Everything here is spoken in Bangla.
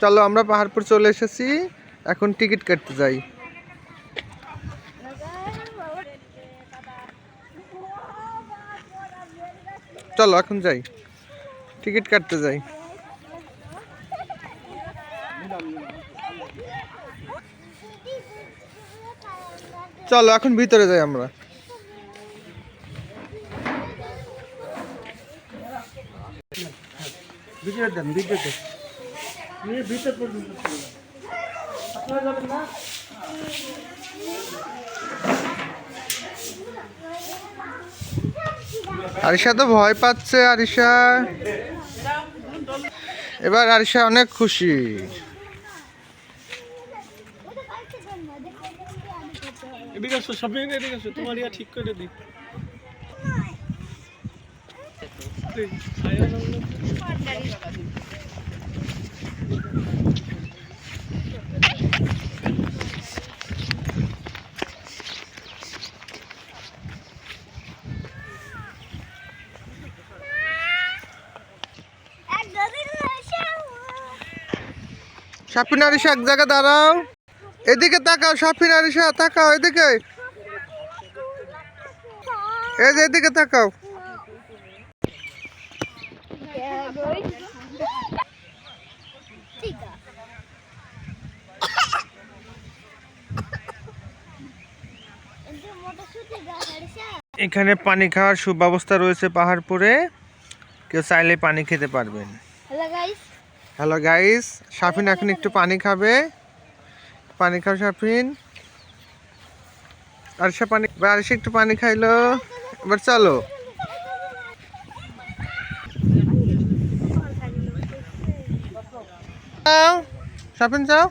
চলো, আমরা পাহাড়পুর চলে এসেছি। এখন টিকিট কাটতে যাই। চলো, এখন যাই। টিকিট কাটতে যাই। চলো, এখন ভিতরে যাই আমরা। ভিতরে দেন ভিতরে নিয়ে ভিতর পর্যন্ত চলে যান। আপনারা যাবেন না? আরিশা তো ভয় পাচ্ছে আরিশা। এবার আরিশা অনেক খুশি। এদিকে আসো সবাই এদিকে আসো তোমার ইয়া ঠিক করে দিই। এই, ছায়া দাও না। সাপিন আরিশা এক জায়গায় দাঁড়াও। এদিকে তাকাও সাপিন আরিশা তাকাও এদিকে। এদিকে তাকাও। এখানে পানি খাওয়ার সুব্যবস্থা রয়েছে পাহাড়পুরে। কেউ চাইলে পানি খেতে পারবেন। Hello guys hello guys Safin এখন একটু পানি খাবে। পানি খাও সাফিন আরিশা পানি আর সে একটু পানি খাইলো। এবার চলো। সাফিন যাও।